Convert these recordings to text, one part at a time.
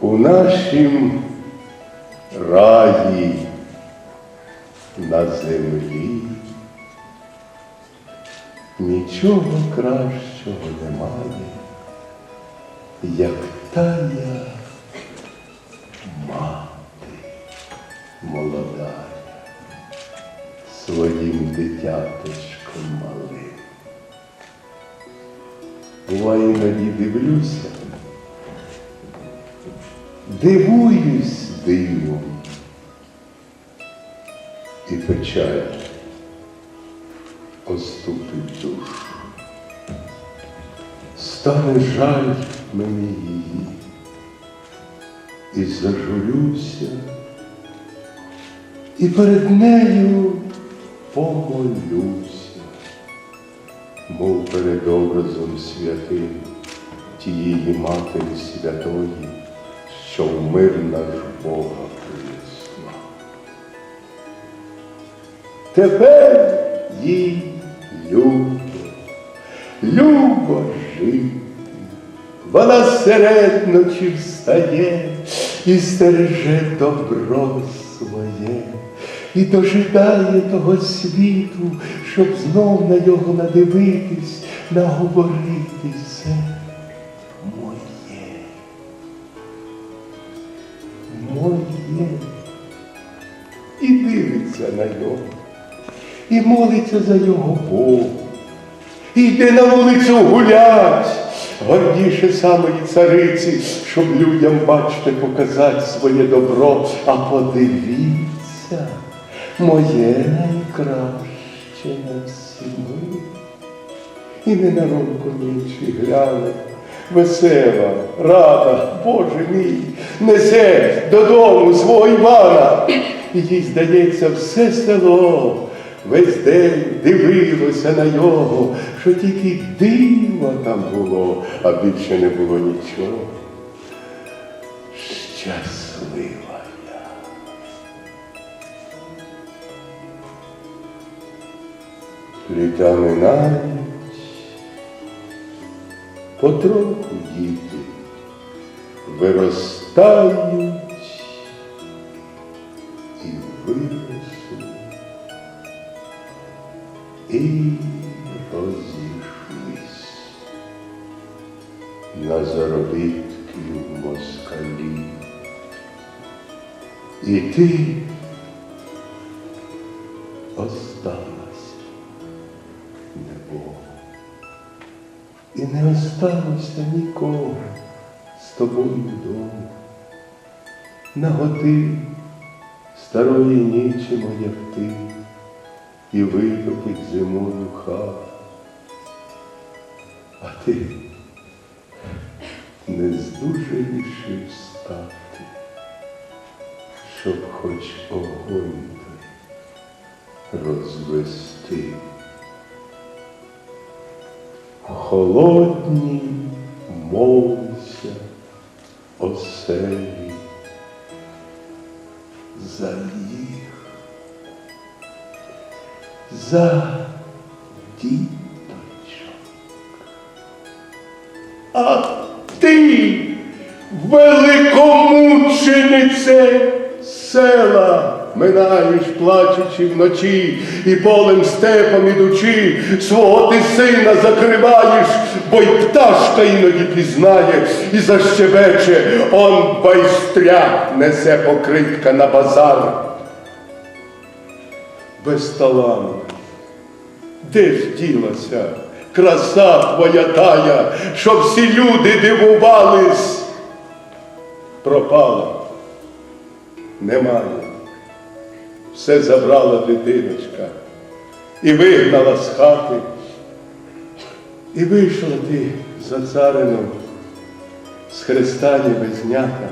У нашім раї на землі нічого кращого немає, як тая мати молода своїм дитяточком малим. Буває, іноді дивлюся, дивуюсь дивом і печаль оступить душу. Стане жаль мені її, і зажурюся, і перед нею помолюся, мов перед образом святим тієї Матері Святої, що в мир наш Бога принесла. Тепер їй любо, любо жити. Вона серед ночі встає і стереже добро своє, і дожидає того світу, щоб знов на нього надивитись, наговоритися. Моє. І дивиться на нього, і молиться за його Бога. І йде на вулицю гулять, гордіше самої цариці, щоб людям, бачите, показати своє добро. А подивіться, моє найкраще на всіми. І ненародко інший гляне, весела, рада, Боже мій, несе додому свого Івана. І їй здається, все село весь день дивилося на нього, що тільки диво там було, а більше не було нічого. Щаслива я. Літа минають, потроху діти виростають і виросли, і розійшлись на заробітки в москалі. І ти І не осталося нікого з тобою вдома. На годин старої нічі моя ти і витопить зимою хату. А ти не здужаєш встати, щоб хоч огонь розвести. В холодній молися оселі за їх, за діточок. А ти, великомученице села, минаєш, плачучи вночі, і полем степом ідучи, свого ти сина закриваєш, бо й пташка іноді пізнає і защебече, он байстря несе покритка на базар. Безталанна, де ж ділася краса твоя тая, що всі люди дивувались? Пропала, немає. Все забрала дитиночка і вигнала з хати. І вийшла ти за царином з Христа небезняка.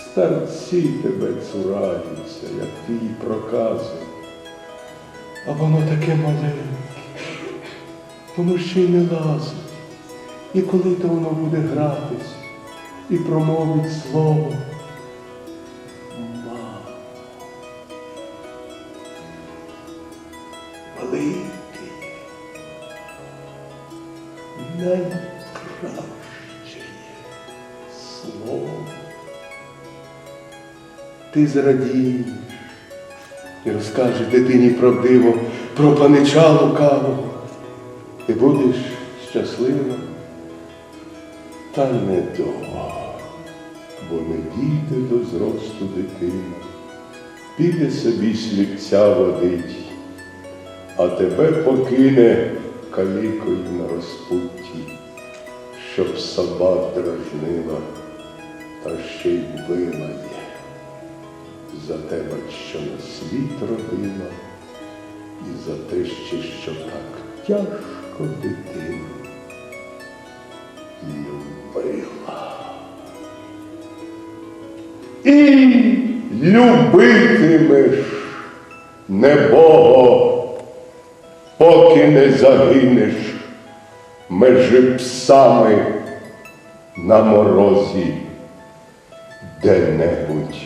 Старці тебе цураються, як ти їй проказує. А воно таке маленьке, воно ще й не лазить. І коли то воно буде гратись і промовить слово. Велике, найкраще слово. Ти зрадієш і розкажеш дитині правдиво про панича лукавого. Ти будеш щаслива, та недовго, бо не дійде до зросту дитина, піде собі сліпця водить, а тебе покине калікою на розпутті, щоб собак дражнила, та ще й вилає за тебе, що на світ родила, і за те ще, що так тяжко дитину любила. І любитимеш небого, поки не загинеш межи псами на морозі де-небудь